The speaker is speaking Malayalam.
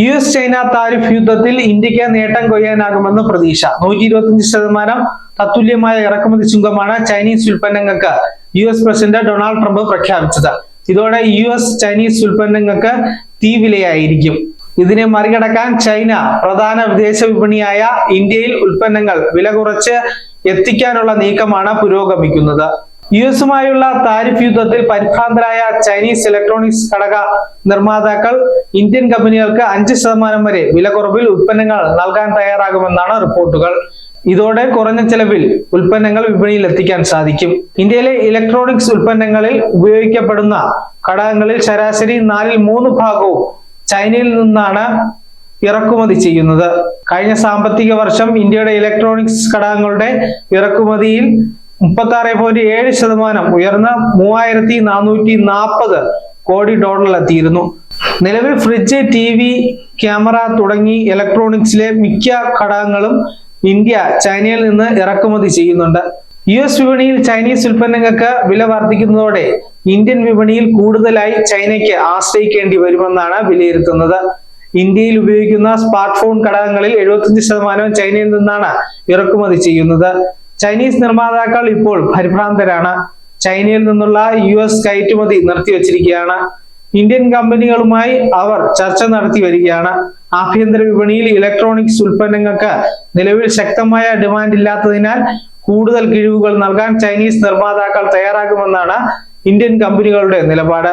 യു എസ് ചൈന താരിഫ് യുദ്ധത്തിൽ ഇന്ത്യയ്ക്ക് നേട്ടം കൊയ്യാനാകുമെന്ന് പ്രതീക്ഷ. നൂറ്റി ഇരുപത്തിയഞ്ച് ശതമാനം തത്തുല്യമായ ഇറക്കുമതി ചുങ്കമാണ് ചൈനീസ് ഉൽപ്പന്നങ്ങൾക്ക് U S president Donald Trump പ്രഖ്യാപിച്ചത്. ഇതോടെ യു എസ് ചൈനീസ് ഉൽപ്പന്നങ്ങൾക്ക് തീവിലയായിരിക്കും ഇതിനെ മറികടക്കാൻ ചൈന പ്രധാന വിദേശ വിപണിയായ ഇന്ത്യയിൽ ഉൽപ്പന്നങ്ങൾ വില കുറച്ച് എത്തിക്കാനുള്ള നീക്കമാണ് പുരോഗമിക്കുന്നത്. യു എസുമായുള്ള താരിഫ് യുദ്ധത്തിൽ പരിഭ്രാന്തരായ ചൈനീസ് ഇലക്ട്രോണിക്സ് ഘടക നിർമ്മാതാക്കൾ ഇന്ത്യൻ കമ്പനികൾക്ക് അഞ്ച് ശതമാനം വരെ വിലക്കുറവിൽ കുറവിൽ ഉൽപ്പന്നങ്ങൾ നൽകാൻ തയ്യാറാകുമെന്നാണ് റിപ്പോർട്ടുകൾ. ഇതോടെ കുറഞ്ഞ ചെലവിൽ ഉൽപ്പന്നങ്ങൾ വിപണിയിൽ എത്തിക്കാൻ സാധിക്കും. ഇന്ത്യയിലെ ഇലക്ട്രോണിക്സ് ഉൽപ്പന്നങ്ങളിൽ ഉപയോഗിക്കപ്പെടുന്ന ഘടകങ്ങളിൽ ശരാശരി നാലിൽ മൂന്ന് ഭാഗവും ചൈനയിൽ നിന്നാണ് ഇറക്കുമതി ചെയ്യുന്നത്. കഴിഞ്ഞ സാമ്പത്തിക വർഷം ഇന്ത്യയുടെ ഇലക്ട്രോണിക്സ് ഘടകങ്ങളുടെ ഇറക്കുമതിയിൽ മുപ്പത്തി ആറ് പോയിന്റ് ഏഴ് ശതമാനം ഉയർന്ന മൂവായിരത്തി നാനൂറ്റി നാൽപ്പത് കോടി ഡോളറിലെത്തിയിരുന്നു നിലവിൽ ഫ്രിഡ്ജ് ടി വി ക്യാമറ തുടങ്ങി ഇലക്ട്രോണിക്സിലെ മിക്ക ഘടകങ്ങളും ഇന്ത്യ ചൈനയിൽ നിന്ന് ഇറക്കുമതി ചെയ്യുന്നുണ്ട്. യു എസ് വിപണിയിൽ ചൈനീസ് ഉൽപ്പന്നങ്ങൾക്ക് വില വർദ്ധിക്കുന്നതോടെ ഇന്ത്യൻ വിപണിയിൽ കൂടുതലായി ചൈനയ്ക്ക് ആശ്രയിക്കേണ്ടി വരുമെന്നാണ് വിലയിരുത്തുന്നത്. ഇന്ത്യയിൽ ഉപയോഗിക്കുന്ന സ്മാർട്ട് ഫോൺ ഘടകങ്ങളിൽ എഴുപത്തിയഞ്ച് ശതമാനവും ചൈനയിൽ നിന്നാണ് ഇറക്കുമതി ചെയ്യുന്നത്. ചൈനീസ് നിർമ്മാതാക്കൾ ഇപ്പോൾ പരിഭ്രാന്തരാണ്. ചൈനയിൽ നിന്നുള്ള യു എസ് കയറ്റുമതി നിർത്തിവച്ചിരിക്കുകയാണ്. ഇന്ത്യൻ കമ്പനികളുമായി അവർ ചർച്ച നടത്തി വരികയാണ്. ആഭ്യന്തര വിപണിയിൽ ഇലക്ട്രോണിക്സ് ഉൽപ്പന്നങ്ങൾക്ക് നിലവിൽ ശക്തമായ ഡിമാൻഡ് ഇല്ലാത്തതിനാൽ കൂടുതൽ കിഴിവുകൾ നൽകാൻ ചൈനീസ് നിർമ്മാതാക്കൾ തയ്യാറാകുമെന്നാണ് ഇന്ത്യൻ കമ്പനികളുടെ നിലപാട്.